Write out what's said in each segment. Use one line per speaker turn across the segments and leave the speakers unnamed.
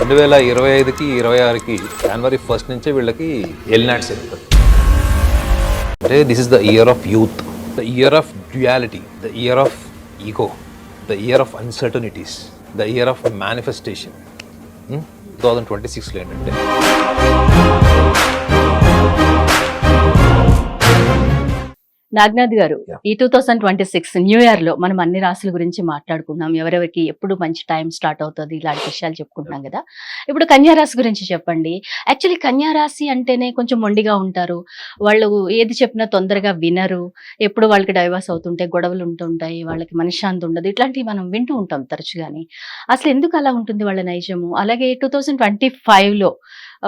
రెండు వేల ఇరవై ఐదుకి ఇరవై ఆరుకి జనవరి ఫస్ట్ నుంచే వీళ్ళకి ఎల్నాట్ జరుగుతుంది. అంటే this is the year of youth the year of duality the year of ego the year of uncertainties the year of manifestation two thousand twenty సిక్స్లో ఏంటంటే
నాగ్నాథ్ గారు. ఈ two thousand twenty six new ఇయర్లో మనం అన్ని రాశుల గురించి మాట్లాడుకున్నాం ఎవరెవరికి ఎప్పుడు మంచి టైం స్టార్ట్ అవుతుంది ఇలాంటి విషయాలు చెప్పుకుంటున్నాం కదా. ఇప్పుడు కన్యా రాశి గురించి చెప్పండి. యాక్చువల్లీ కన్యా రాశి అంటేనే కొంచెం మొండిగా ఉంటారు. వాళ్ళు ఏది చెప్పినా తొందరగా వినరు. ఎప్పుడు వాళ్ళకి డైవర్స్ అవుతుంటే గొడవలు ఉంటుంటాయి వాళ్ళకి మనశ్శాంతి ఉండదు. ఇట్లాంటివి మనం వింటూ ఉంటాం తరచుగాని. అసలు ఎందుకు అలా ఉంటుంది వాళ్ళ నైజము? అలాగే టూ థౌసండ్ ట్వంటీ లో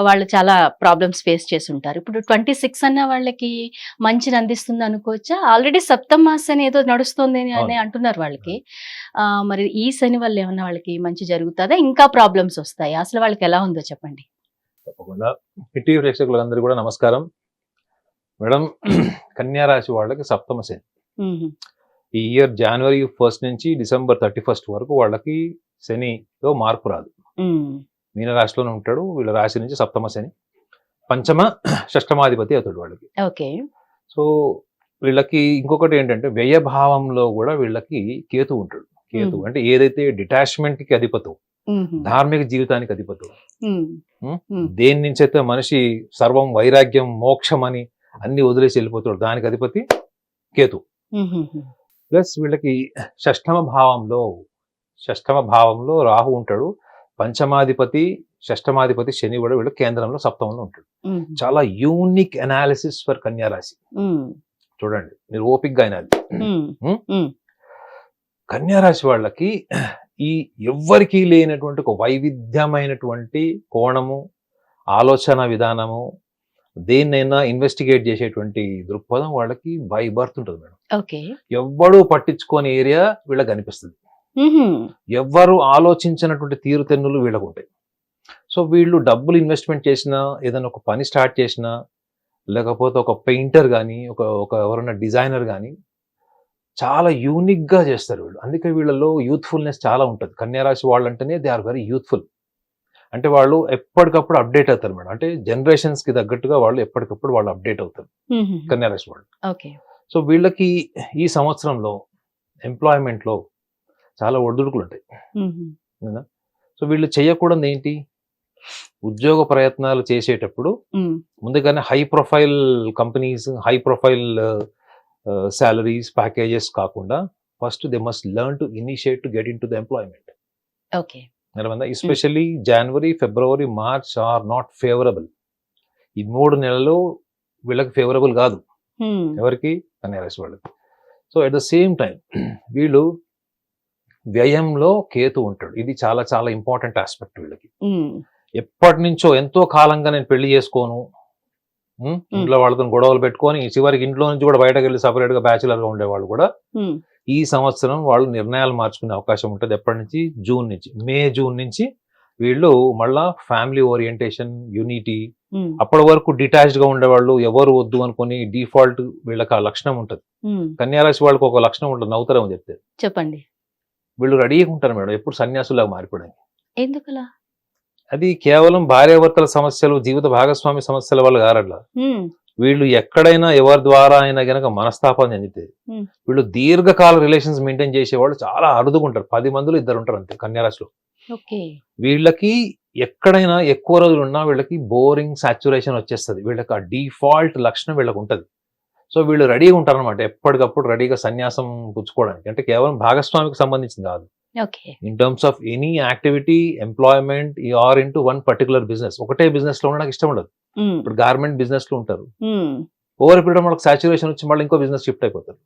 వాళ్ళు చాలా ప్రాబ్లమ్స్ ఫేస్ చేసి ఉంటారు. ఇప్పుడు ట్వంటీ సిక్స్ అన్న వాళ్ళకి మంచిని అందిస్తుంది అనుకోవచ్చా? ఆల్రెడీ సప్తమ మాస అని ఏదో నడుస్తుంది అని. అంటున్నారు వాళ్ళకి. మరి ఈ శని వల్ల ఏమన్నా వాళ్ళకి మంచి జరుగుతుందా? ఇంకా ప్రాబ్లమ్స్ వస్తాయి? అసలు వాళ్ళకి ఎలా ఉందో చెప్పండి
తప్పకుండా హిట్టి ప్రేక్షకులందరూ కూడా నమస్కారం మేడం కన్యా రాశి వాళ్ళకి సప్తమ శని. ఈ ఇయర్ జనవరి ఫస్ట్ నుంచి డిసెంబర్ థర్టీ ఫస్ట్ వరకు వాళ్ళకి శనిలో మార్పు రాదు. మీన రాశిలోనే ఉంటాడు వీళ్ళ రాశి నుంచి సప్తమ శని పంచమ షష్టమాధిపతి అవుతాడు వాళ్ళకి
ఓకే
సో వీళ్ళకి ఇంకొకటి ఏంటంటే వ్యయ భావంలో కూడా వీళ్ళకి కేతు ఉంటాడు కేతు. అంటే ఏదైతే డిటాచ్మెంట్కి అధిపతం. ధార్మిక జీవితానికి అధిపతం
మ్మ్.
మ్మ్?
మ్మ్.
దేని నుంచి అయితే మనిషి సర్వం వైరాగ్యం మోక్షం అని అన్ని వదిలేసి వెళ్ళిపోతాడు దానికి అధిపతి కేతు. ప్లస్ వీళ్ళకి షష్టమ భావంలో షష్టమ భావంలో రాహు ఉంటాడు పంచమాధిపతి షష్టమాధిపతి శని కూడా వీళ్ళు కేంద్రంలో సప్తమంలో ఉంటాడు. చాలా యూనిక్ అనాలిసిస్ ఫర్ కన్యా రాశి
మ్మ్.
చూడండి మీరు ఓపిక్గా అయినది
మ్మ్.
మ్మ్?
మ్మ్.
కన్యా రాశి వాళ్ళకి ఈ ఎవ్వరికీ లేనటువంటి ఒక వైవిధ్యమైనటువంటి కోణము ఆలోచన విధానము దేన్నైనా ఇన్వెస్టిగేట్ చేసేటువంటి దృక్పథం వాళ్ళకి బై బర్త్ ఉంటుంది మేడం. ఎవ్వడూ పట్టించుకోని ఏరియా వీళ్ళకి కనిపిస్తుంది. ఎవ్వరు ఆలోచించినటువంటి తీరుతెన్నులు వీళ్ళకు ఉంటాయి. సో వీళ్ళు డబ్బులు ఇన్వెస్ట్మెంట్ చేసినా ఏదైనా ఒక పని స్టార్ట్ చేసినా లేకపోతే ఒక పెయింటర్ కానీ ఒక ఒక ఎవరైనా డిజైనర్ కానీ చాలా యూనిక్గా చేస్తారు వీళ్ళు. అందుకే వీళ్ళలో యూత్ఫుల్నెస్ చాలా ఉంటుంది. కన్యారాశి వాళ్ళు అంటేనే దే ఆర్ వెరీ యూత్ఫుల్ అంటే వాళ్ళు ఎప్పటికప్పుడు అప్డేట్ అవుతారు మేడం. అంటే జనరేషన్స్కి తగ్గట్టుగా వాళ్ళు ఎప్పటికప్పుడు వాళ్ళు అప్డేట్ అవుతారు. కన్యారాశి వాళ్ళు. సో వీళ్ళకి ఈ సంవత్సరంలో employment లో చాలా ఒడిదుడుకులు ఉంటాయి. సో వీళ్ళు చేయకూడదు ఏంటి? ఉద్యోగ ప్రయత్నాలు చేసేటప్పుడు. ముందుగానే high profile companies high profile salaries packages కాకుండా first they must learn to initiate to get into the employment
okay
especially January February March are not favourable ఈ మూడు నెలలు వీళ్ళకి ఫేవరబుల్ కాదు.
మ్మ్.
ఎవరికి? కన్యారాశి వాళ్ళకి. So at the same time వీళ్ళు వ్యయంలో కేతు ఉంటాడు. ఇది చాలా చాలా ఇంపార్టెంట్ ఆస్పెక్ట్ వీళ్ళకి.
మ్మ్.
ఎప్పటి నుంచో ఎంతో కాలంగా నేను పెళ్ళి చేసుకోను? ఇంట్లో వాళ్ళతో గొడవలు పెట్టుకొని చివరికి ఇంట్లో నుంచి కూడా బయటకు వెళ్ళి సపరేట్గా బ్యాచులర్గా ఉండేవాళ్ళు కూడా. ఈ సంవత్సరం వాళ్ళు నిర్ణయాలు మార్చుకునే అవకాశం ఉంటుంది ఎప్పటి నుంచి? జూన్ నుంచి. మే జూన్ నుంచి వీళ్ళు మళ్ళా ఫ్యామిలీ ఓరియంటేషన్ యూనిటీ. అప్పటి వరకు డిటాచ్డ్గా ఉండేవాళ్ళు. ఎవరు వద్దు అనుకుని డిఫాల్ట్ వీళ్ళకి ఆ లక్షణం ఉంటుంది. కన్యారాశి వాళ్ళకి ఒక లక్షణం ఉంటుంది. నవ్వుతారేమో చెప్తే.
చెప్పండి.
వీళ్ళు రెడీగా ఉంటారు మేడం. ఎప్పుడు సన్యాసులాగా మారిపోవడానికి.
ఎందుకలా?
అది కేవలం భార్యాభర్తల సమస్యలు జీవిత భాగస్వామి సమస్యల వల్ల కారట్లా. వీళ్ళు ఎక్కడైనా ఎవరి ద్వారా అయినా గనక మనస్తాపం చెందితే. వీళ్ళు దీర్ఘకాల రిలేషన్స్ మెయింటైన్ చేసేవాళ్ళు చాలా అరుదుగా ఉంటారు పది మందిలో ఇద్దరు ఉంటారు అంతే కన్యారాశిలో వీళ్ళకి ఎక్కడైనా ఎక్కువ రోజులు ఉన్నా వీళ్ళకి బోరింగ్ సాచురేషన్ వచ్చేస్తుంది. వీళ్ళకి ఆ డిఫాల్ట్ లక్షణం వీళ్ళకి ఉంటుంది. సో వీళ్ళు రెడీగా ఉంటారు అనమాట ఎప్పటికప్పుడు రెడీగా సన్యాసం పుచ్చుకోవడానికి. అంటే కేవలం భాగస్వామికి సంబంధించింది కాదు. In terms of any activity employment or in one particular business ఒకటే బిజినెస్లో ఉండడానికి ఇష్టం ఉండదు. ఇప్పుడు గార్మెంట్ బిజినెస్లో ఉంటారు. ఓవర్ పీరియడ్ వాళ్ళకి సాచురేషన్ వచ్చి మళ్ళీ ఇంకో బిజినెస్ షిఫ్ట్ అయిపోతారు.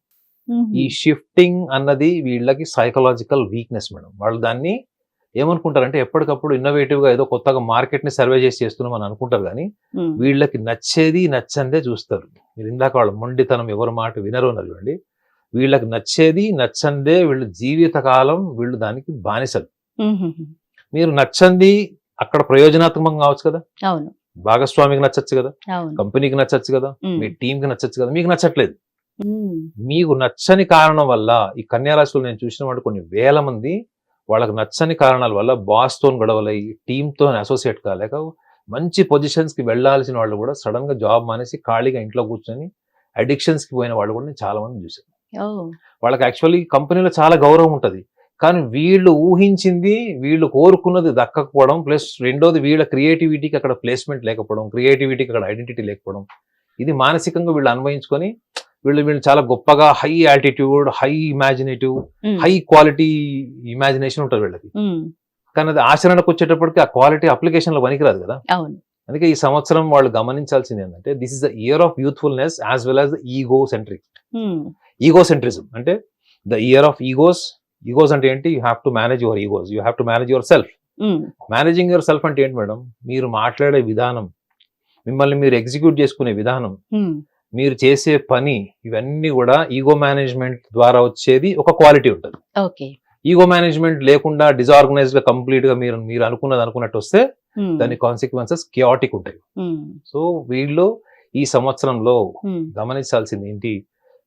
ఈ షిఫ్టింగ్ అన్నది వీళ్ళకి సైకలాజికల్ వీక్నెస్ మేడం. వాళ్ళు దాన్ని ఏమనుకుంటారంటే ఎప్పటికప్పుడు ఇన్నోవేటివ్గా ఏదో కొత్తగా మార్కెట్ని సర్వే చేసి చేస్తున్నాం అని అనుకుంటారు కానీ వీళ్ళకి నచ్చేది నచ్చందే చూస్తారు. మీరు ఇందాక వాళ్ళ మొండితనం ఎవరి మాట వినరు అన్నారు చూడండి. వీళ్ళకి నచ్చేది నచ్చందే వీళ్ళు జీవితకాలం వీళ్ళు దానికి బానిసలు. మీరు నచ్చంది అక్కడ ప్రయోజనాత్మకంగా కావచ్చు కదా?
అవును.
భాగస్వామికి నచ్చచ్చు కదా? కంపెనీకి నచ్చచ్చు కదా? మీ టీం కి నచ్చచ్చు కదా? మీకు నచ్చట్లేదు. మీకు నచ్చని కారణం వల్ల ఈ కన్యారాశిలో నేను చూసిన వాడు కొన్ని వేల మంది వాళ్ళకి నచ్చని కారణాల వల్ల బాస్తో గొడవలై టీమ్తో అసోసియేట్ కాలేక మంచి పొజిషన్స్కి వెళ్ళాల్సిన వాళ్ళు కూడా సడన్గా జాబ్ మానేసి ఖాళీగా ఇంట్లో కూర్చొని అడిక్షన్స్కి పోయిన వాళ్ళు కూడా నేను చాలా మంది చూశాను. వాళ్ళకి యాక్చువల్లీ కంపెనీలో చాలా గౌరవం ఉంటది. కానీ వీళ్ళు ఊహించింది వీళ్ళు కోరుకున్నది దక్కకపోవడం ప్లస్ రెండోది వీళ్ళ క్రియేటివిటీకి అక్కడ ప్లేస్మెంట్ లేకపోవడం క్రియేటివిటీకి అక్కడ ఐడెంటిటీ లేకపోవడం. ఇది మానసికంగా వీళ్ళు అన్వయించుకొని వీళ్ళు వీళ్ళు చాలా గొప్పగా high attitude high imaginative high quality imagination ఉంటుంది వీళ్ళకి. కానీ అది ఆచరణకు వచ్చేటప్పటికి ఆ క్వాలిటీ అప్లికేషన్లో పనికిరాదు కదా. అందుకే ఈ సంవత్సరం వాళ్ళు గమనించాల్సింది ఏంటంటే this is the year of youthfulness as well as egocentric egocentrism అంటే the year of egos egos అంటే ఏంటి? You have to manage your egos you have to manage yourself managing yourself అంటే ఏంటి మేడం? మీరు మాట్లాడే విధానం మిమ్మల్ని మీరు ఎగ్జిక్యూట్ చేసుకునే విధానం
ఉమ్,
మీరు చేసే పని ఇవన్నీ కూడా ఈగో మేనేజ్మెంట్ ద్వారా వచ్చేది ఒక క్వాలిటీ ఉంటుంది.
ఓకే
ఈగో మేనేజ్మెంట్ లేకుండా డిజార్గనైజ్గా కంప్లీట్గా మీరు మీరు అనుకున్నది అనుకున్నట్టు వస్తే
ఉమ్,
దాని కాన్సిక్వెన్సెస్ కియాటిక్ ఉంటాయి. సో వీళ్ళు ఈ సంవత్సరంలో గమనించాల్సింది ఏంటి?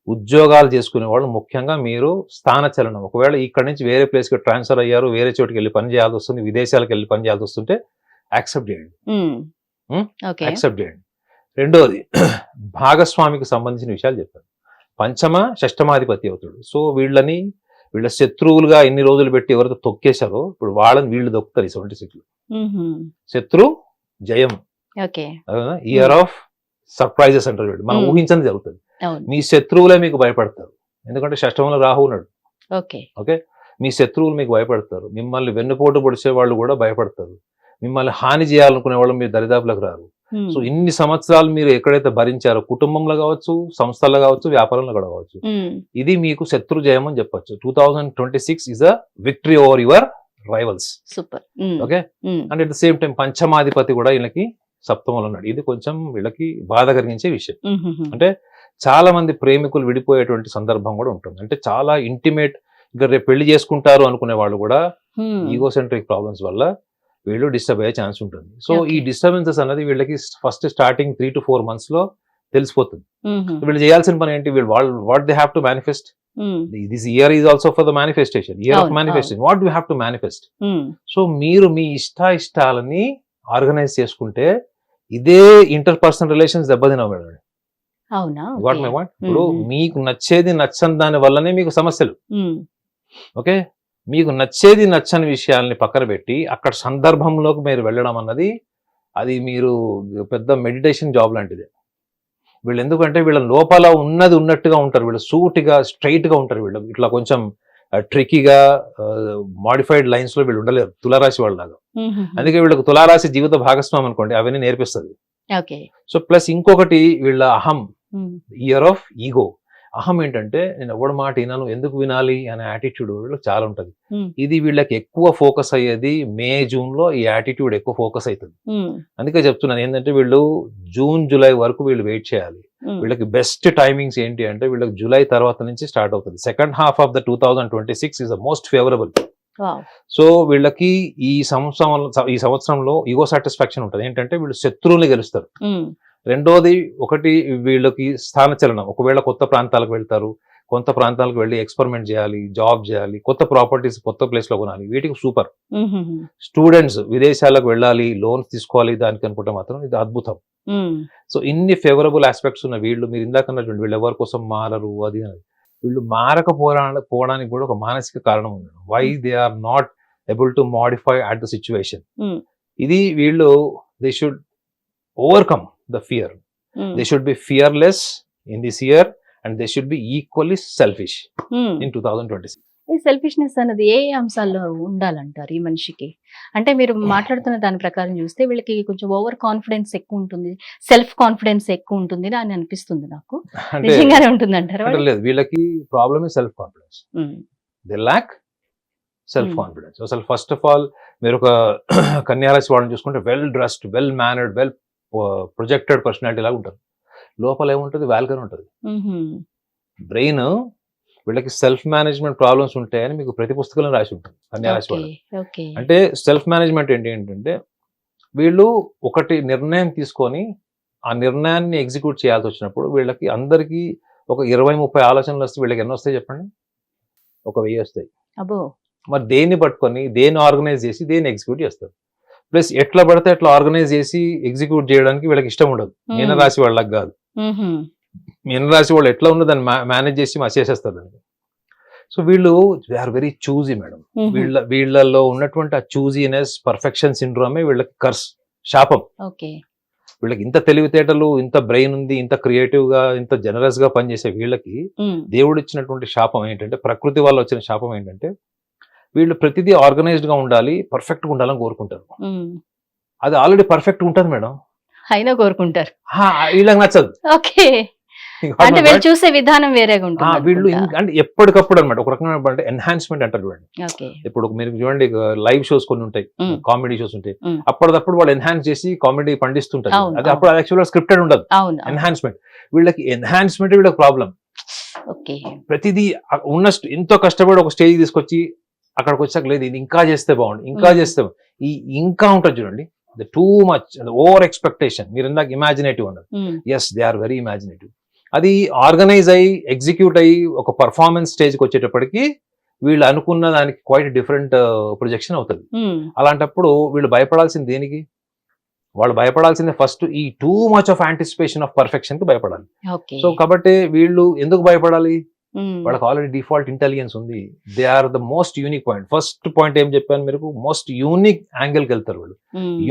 ఉద్యోగాలు చేసుకునే వాళ్ళు ముఖ్యంగా మీరు స్థాన చలనం. ఒకవేళ ఇక్కడ నుంచి వేరే ప్లేస్కి ట్రాన్స్ఫర్ అయ్యారు వేరే చోటుకి వెళ్ళి పని చేయాల్సి వస్తుంది విదేశాలకు వెళ్ళి పని చేయాల్సి వస్తుంటే యాక్సెప్ట్ చేయండి. యాక్సెప్ట్ చేయండి. రెండోది భాగస్వామికి సంబంధించిన విషయాలు చెప్పాను పంచమ షష్టమాధిపతి అవుతాడు. సో వీళ్ళని వీళ్ళ శత్రువులుగా ఎన్ని రోజులు పెట్టి ఎవరైతే తొక్కేశారో ఇప్పుడు వాళ్ళని వీళ్ళు దొక్కుతారు ఈ సెవెంటీ సిక్స్ శత్రు జయం ఇయర్ ఆఫ్ సర్ప్రైజెస్ అంటారు మనం. ఊహించని జరుగుతుంది. మీ శత్రువులే మీకు భయపడతారు. ఎందుకంటే షష్టమంలో రాహు ఉన్నాడు.
ఓకే.
ఓకే? మీ శత్రువులు మీకు భయపడతారు. మిమ్మల్ని వెన్నుపోటు పొడిచే వాళ్ళు కూడా భయపడతారు. మిమ్మల్ని హాని చేయాలనుకునే వాళ్ళు మీరు దరిదాపులకు రారు. సో ఇన్ని సంవత్సరాలు మీరు ఎక్కడైతే భరించారో కుటుంబంలో కావచ్చు సంస్థల్లో కావచ్చు వ్యాపారంలో కూడా కావచ్చు ఇది మీకు శత్రు జయం అని చెప్పొచ్చు. Two thousand twenty six is a victory over your rivals
super
okay? And at the same time పంచమాధిపతి కూడా వీళ్ళకి సప్తమంలో ఉన్నాడు ఇది కొంచెం వీళ్ళకి బాధ కలిగించే విషయం. అంటే చాలా మంది ప్రేమికులు విడిపోయేటువంటి సందర్భం కూడా ఉంటుంది. అంటే చాలా ఇంటిమేట్ ఇంకా రేపు పెళ్ళి చేసుకుంటారు అనుకునే వాళ్ళు కూడా
ఉమ్,
ఈగోసెంట్రిక్ ప్రాబ్లమ్స్ వల్ల వీళ్ళు డిస్టర్బ్ అయ్యే ఛాన్స్ ఉంటుంది. సో ఈ. డిస్టర్బెన్సెస్ అనేది వీళ్ళకి first starting three to four మంత్స్లో తెలిసిపోతుంది. వీళ్ళు చేయాల్సిన పని ఏంటి? వీళ్ళు what they have to manifest this year is also for the manifestation year of manifestation what you have to manifest so మీరు మీ ఇష్ట ఇష్టాలని ఆర్గనైజ్ చేసుకుంటే ఇదే ఇంటర్ పర్సనల్ రిలేషన్స్ దెబ్బతినవు మేడం
అవునా
వాట్. మై వాట్ ఇప్పుడు
Mhm.
మీకు నచ్చేది నచ్చని దాని వల్లనే మీకు సమస్యలు. ఓకే మీకు నచ్చేది నచ్చని విషయాల్ని పక్కన పెట్టి అక్కడ సందర్భంలోకి మీరు వెళ్ళడం అన్నది అది మీరు పెద్ద మెడిటేషన్ జాబ్ లాంటిది. వీళ్ళు ఎందుకంటే వీళ్ళ లోపల ఉన్నది ఉన్నట్టుగా ఉంటారు. వీళ్ళు సూటిగా స్ట్రైట్గా ఉంటారు వీళ్ళు. ఇట్లా కొంచెం ట్రికీగా మాడిఫైడ్ లైన్స్లో వీళ్ళు ఉండలేరు తులారాశి వాళ్ళలాగా. అందుకే వీళ్ళకి తులారాశి జీవిత భాగస్వామి అనుకోండి అవన్నీ నేర్పిస్తుంది. సో ప్లస్ ఇంకొకటి వీళ్ళ అహం ఇయర్ ఆఫ్ ఈగో. అహం ఏంటంటే నేను ఎవడి మాట వినాను ఎందుకు వినాలి అనే యాటిట్యూడ్ వీళ్ళకి చాలా ఉంటది. ఇది వీళ్ళకి ఎక్కువ ఫోకస్ అయ్యేది మే జూన్లో ఈ యాటిట్యూడ్ ఎక్కువ ఫోకస్ అవుతుంది. అందుకే చెప్తున్నాను ఏంటంటే వీళ్ళు జూన్ జూలై వరకు వీళ్ళు వెయిట్ చేయాలి. వీళ్ళకి బెస్ట్ టైమింగ్స్ ఏంటి అంటే వీళ్ళకి జూలై తర్వాత నుంచి స్టార్ట్ అవుతుంది. Second half of the two thousand twenty six is the most favourable so వీళ్ళకి ఈ సంవత్సరం ఈ సంవత్సరంలో ఈగో సాటిస్ఫాక్షన్ ఉంటుంది. ఏంటంటే వీళ్ళు శత్రువుల్ని గెలుస్తారు.
ఉమ్,
రెండోది ఒకటి వీళ్ళకి స్థానచలనం ఒకవేళ కొత్త ప్రాంతాలకు వెళ్తారు కొత్త ప్రాంతాలకు వెళ్ళి ఎక్స్పెరిమెంట్ చేయాలి జాబ్ చేయాలి కొత్త ప్రాపర్టీస్ కొత్త ప్లేస్లో కొనాలి. వీటికి సూపర్ స్టూడెంట్స్ విదేశాలకు వెళ్ళాలి లోన్స్ తీసుకోవాలి దానికి అనుకుంటే మాత్రం ఇది అద్భుతం. సో ఇన్ని ఫేవరబుల్ ఆస్పెక్ట్స్ ఉన్న వీళ్ళు మీరు ఇందాక అన్నటువంటి వీళ్ళు ఎవరి కోసం మారరు అది అని. వీళ్ళు మారకపోరా పోవడానికి కూడా ఒక మానసిక కారణం ఉంది. Why they are not able to modify at the situation
Hmm.
ఇది వీళ్ళు they should overcome the fear they should be fearless in this year and they should be equally selfish. In two thousand twenty
ఈ selfishness అనేది ఏ అంశాల్లో ఉండాలంటారు ఈ మనిషికి? అంటే మీరు మాట్లాడుతున్న దాని ప్రకారం చూస్తే వీళ్ళకి కొంచెం ఓవర్ కాన్ఫిడెన్స్ ఎక్కువ ఉంటుంది సెల్ఫ్ కాన్ఫిడెన్స్ ఎక్కువ ఉంటుంది అని అనిపిస్తుంది నాకు. నిజంగానే ఉంటుంది అంటారు
అంటే లేదు వీళ్ళకి problem self confidence they lack self. Confidence అసలు ఫస్ట్ ఆఫ్ ఆల్ మీరు ఒక కన్యారాశి వాళ్ళని చూసుకుంటే well dressed well mannered well projected personality లాగా ఉంటారు. లోపల ఏముంటుంది? వ్యాల్గర్ ఉంటుంది. బ్రెయిన్ వీళ్ళకి సెల్ఫ్ మేనేజ్మెంట్ ప్రాబ్లమ్స్ ఉంటాయని మీకు ప్రతి పుస్తకంలో రాసి ఉంటుంది కన్యారాశి
ఓకే
వాళ్ళు అంటే సెల్ఫ్ మేనేజ్మెంట్ ఏంటి ఏంటంటే వీళ్ళు ఒకటి నిర్ణయం తీసుకొని ఆ నిర్ణయాన్ని ఎగ్జిక్యూట్ చేయాల్సి వచ్చినప్పుడు వీళ్ళకి అందరికీ ఒక ఇరవై ముప్పై ఆలోచనలు వస్తే వీళ్ళకి ఎన్ని వస్తాయి చెప్పండి? ఒక వెయ్యి వస్తాయి. మరి దేన్ని పట్టుకొని దేన్ని ఆర్గనైజ్ చేసి దేన్ని ఎగ్జిక్యూట్ చేస్తారు? ప్లస్ ఎట్లా పడితే అట్లా ఆర్గనైజ్ చేసి ఎగ్జిక్యూట్ చేయడానికి వీళ్ళకి ఇష్టం ఉండదు.
Hmm.
రాశి వాళ్ళకి కాదు.
మ్మ్హ్మ్.
మీన రాశి వాళ్ళు ఎట్లా ఉన్నదో దాన్ని మేనేజ్ చేసి దాన్ని సో వీళ్ళు they are very choosy madam. వీళ్ళ వీళ్ళల్లో ఉన్నటువంటి ఆ చూజీనెస్ పర్ఫెక్షన్ సిండ్రోమే వీళ్ళకి కర్స్ శాపం
ఓకే
వీళ్ళకి ఇంత తెలివితేటలు ఇంత బ్రెయిన్ ఉంది ఇంత క్రియేటివ్గా ఇంత జనరస్గా పనిచేసే వీళ్ళకి. దేవుడు ఇచ్చినటువంటి శాపం ఏంటంటే ప్రకృతి వల్ల వచ్చిన శాపం ఏంటంటే వీళ్ళు ప్రతిదీ ఆర్గనైజ్డ్గా ఉండాలి పర్ఫెక్ట్గా ఉండాలని కోరుకుంటారు. అది ఆల్రెడీ పర్ఫెక్ట్ ఉంటుంది మేడం
అయినా కోరుకుంటారు
వీళ్ళకి నచ్చదు
ఓకే అంటే వీళ్ళు చూసే విధానం వేరేగా ఉంటుంది
వీళ్ళు అంటే ఎప్పటికప్పుడు అనమాట. ఒక రకమైన ఎన్హాన్స్మెంట్ అంటారు చూడండి. ఇప్పుడు మీరు చూడండి లైవ్ షోస్ కొన్ని ఉంటాయి. కామెడీ షోస్ ఉంటాయి.
మ్మ్.
అప్పటిదప్పుడు వాళ్ళు ఎన్హాన్స్ చేసి కామెడీ పండిస్తుంటారు. అది అప్పుడు యాక్చువల్గా స్క్రిప్టెడ్ ఉండదు. ఎన్హాన్స్మెంట్ వీళ్ళకి ఎన్హాన్స్మెంట్ వీళ్ళకి ప్రాబ్లం ప్రతిదీ ఉన్న ఎంతో కష్టపడి ఒక స్టేజ్ తీసుకొచ్చి అక్కడికి వచ్చాక లేదు ఇది ఇంకా చేస్తే బాగుండు ఇంకా. చేస్తే బా-" ఈ ఇంకా ఉంటుంది చూడండి. టూ మచ్ ఓవర్ ఎక్స్పెక్టేషన్ మీరు ఇందాక ఇమాజినేటివ్ అన్నారు.
మ్మ్.
Yes they are very imaginative అది ఆర్గనైజ్ అయ్యి ఎగ్జిక్యూట్ అయ్యి ఒక పర్ఫార్మెన్స్ స్టేజ్కి వచ్చేటప్పటికి వీళ్ళు అనుకున్న దానికి క్వైట్ డిఫరెంట్ ప్రొజెక్షన్ అవుతుంది. అలాంటప్పుడు వీళ్ళు భయపడాల్సింది దేనికి? వాళ్ళు భయపడాల్సింది ఫస్ట్ ఈ too much of anticipation of పర్ఫెక్షన్కి భయపడాలి సో కాబట్టి వీళ్ళు ఎందుకు భయపడాలి. వాళ్ళకి ఆల్రెడీ డిఫాల్ట్ ఇంటెలిజెన్స్ ఉంది. They are the most unique point first point ఏం చెప్పాను మీరు మోస్ట్ యూనిక్ యాంగిల్కి వెళ్తారు వాళ్ళు.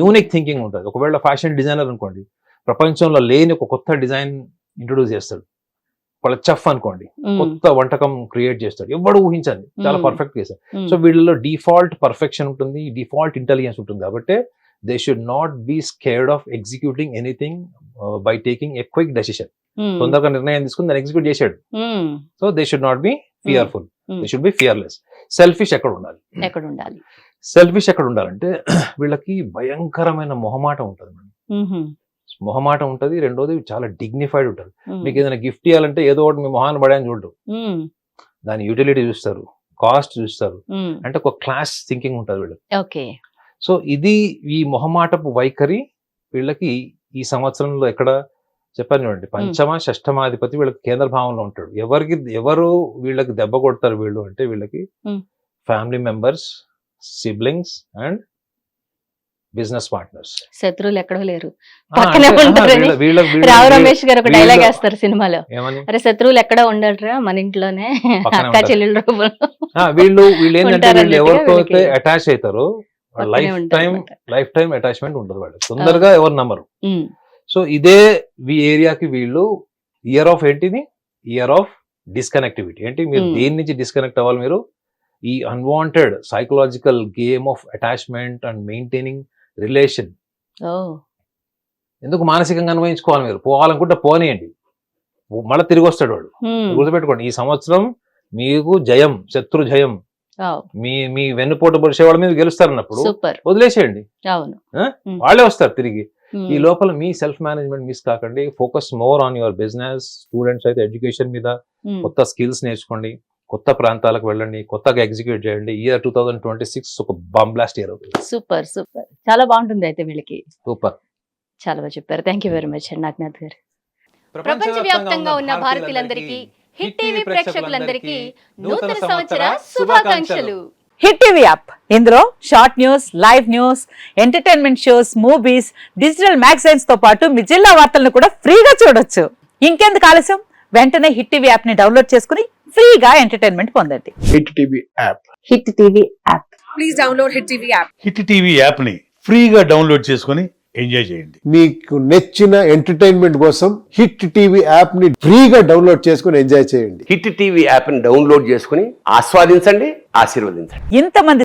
యూనిక్ థింకింగ్ ఉంటుంది. ఒకవేళ ఫ్యాషన్ డిజైనర్ అనుకోండి ప్రపంచంలో లేని ఒక కొత్త డిజైన్ ఇంట్రొడ్యూస్ చేస్తాడు. వాళ్ళ చెఫ్ అనుకోండి. కొత్త వంటకం క్రియేట్ చేస్తాడు. ఎవడు ఊహించండి. చాలా. పర్ఫెక్ట్ చేస్తారు
మ్మ్.
సో వీళ్ళలో డిఫాల్ట్ పర్ఫెక్షన్ ఉంటుంది. డిఫాల్ట్ ఇంటెలిజెన్స్ ఉంటుంది. కాబట్టి they should not be scared of executing anything by taking a quick decision. తొందరగా నిర్ణయం తీసుకుని దాన్ని ఎగ్జిక్యూట్ చేశాడు. So they should not be fearful. They should be fearless selfish ఎక్కడ ఉండాలి?
ఎక్కడ ఉండాలి?
సెల్ఫిష్ ఎక్కడ ఉండాలంటే వీళ్ళకి భయంకరమైన మొహమాటం ఉంటుంది. మొహమాటం ఉంటుంది రెండోది చాలా డిగ్నిఫైడ్
మ్మ్.
మీకు ఏదైనా గిఫ్ట్ ఇవ్వాలంటే ఏదో ఒకటి మీ మొహాన్ని పడాయని చూడరు
మ్మ్.
దాని యూటిలిటీ చూస్తారు కాస్ట్ చూస్తారు. అంటే ఒక క్లాస్ థింకింగ్ ఉంటుంది వీళ్ళకి
ఓకే
సో ఇది ఈ మొహమాటపు వైఖరి వీళ్ళకి ఈ సంవత్సరంలో ఎక్కడ చెప్పాను చూడండి పంచమ షష్టమాధిపతి వీళ్ళకి కేంద్ర భావంలో ఉంటాడు ఎవరికి ఎవరు వీళ్ళకి దెబ్బ కొడతారు వీళ్ళు అంటే వీళ్ళకి. Family members siblings and business partners.
శత్రువులు ఎక్కడో లేరు. పక్కనే రావు రమేష్ గారు ఒక డైలాగ్ వేస్తారు సినిమాలో. అరే శత్రువులు ఎక్కడ ఉండరురా మన ఇంట్లోనే. అక్క. చెల్లెలు రూపంలో
వీళ్ళు వీళ్ళు ఏంటంటే వీళ్ళు ఎవరితో అయితే అటాచ్ అవుతారో life time. Life time attachment ఉంటుంది వాళ్ళు తొందరగా ఎవరు నమ్మరు. సో ఇదే ఈ ఏరియాకి వీళ్ళు ఇయర్ ఆఫ్ ఏంటిది? ఇయర్ ఆఫ్ డిస్కనెక్టివిటీ ఏంటి? మీరు. దేని నుంచి డిస్కనెక్ట్ అవ్వాలి మీరు? ఈ unwanted psychological game of attachment and maintaining relation. ఎందుకు మానసికంగా అన్వయించుకోవాలి మీరు? పోవాలనుకుంటే పోనీయండి. మళ్ళీ తిరిగి వస్తాడు వాడు గుర్తుపెట్టుకోండి ఈ సంవత్సరం మీకు జయం శత్రు జయం. మీ మీ వెన్నుపోటు పొడిచే వాళ్ళ మీద గెలుస్తారన్నప్పుడు
సూపర్.
వదిలేసేయండి. వాళ్ళే వస్తారు తిరిగి. ఈ లోపల మీ సెల్ఫ్ మేనేజ్మెంట్ మిస్ కాకండి. Focus more on your business students అయితే ఎడ్యుకేషన్ మీద కొత్త స్కిల్స్ నేర్చుకోండి. కొత్త ప్రాంతాలకు వెళ్ళండి కొత్తగా ఎగ్జిక్యూట్ చేయండి. Year two thousand twenty six ఒక బాంబ్ బ్లాస్ట్ ఇయర్ అవుతుంది.
Super super. చాలా బాగుంటుంది అయితే వీళ్ళకి.
సూపర్.
చాలా బాగా చెప్పారు. Thank you very much Nagnath గారు. ప్రపంచవ్యాప్తంగా ఉన్న భారతీయులందరికీ హిట్ టీవీ ప్రేక్షకులందరికీ నూతన సంవత్సర శుభాకాంక్షలు.
హిట్ టీవీ యాప్ ఇందులో short news live news entertainment shows movies digital మ్యాగజైన్స్తో పాటు మీ జిల్లా వార్తలను కూడా ఫ్రీగా చూడొచ్చు. ఇంకెందుకు ఆలస్యం? వెంటనే హిట్ టీవీ యాప్ని డౌన్లోడ్ చేసుకుని ఫ్రీగా ఎంటర్టైన్మెంట్ పొందండి.
Hit TV app
hit TV app
hit TV యాప్ని ఫ్రీగా డౌన్లోడ్ చేసుకొని ఎంజాయ్ చేయండి.
మీకు నచ్చిన ఎంటర్టైన్మెంట్ కోసం హిట్ టీవీ యాప్ని ఫ్రీగా డౌన్లోడ్ చేసుకుని ఎంజాయ్ చేయండి.
హిట్ టీవీ యాప్ని డౌన్లోడ్ చేసుకుని ఆస్వాదించండి ఆశీర్వదించండి.
ఇంతమంది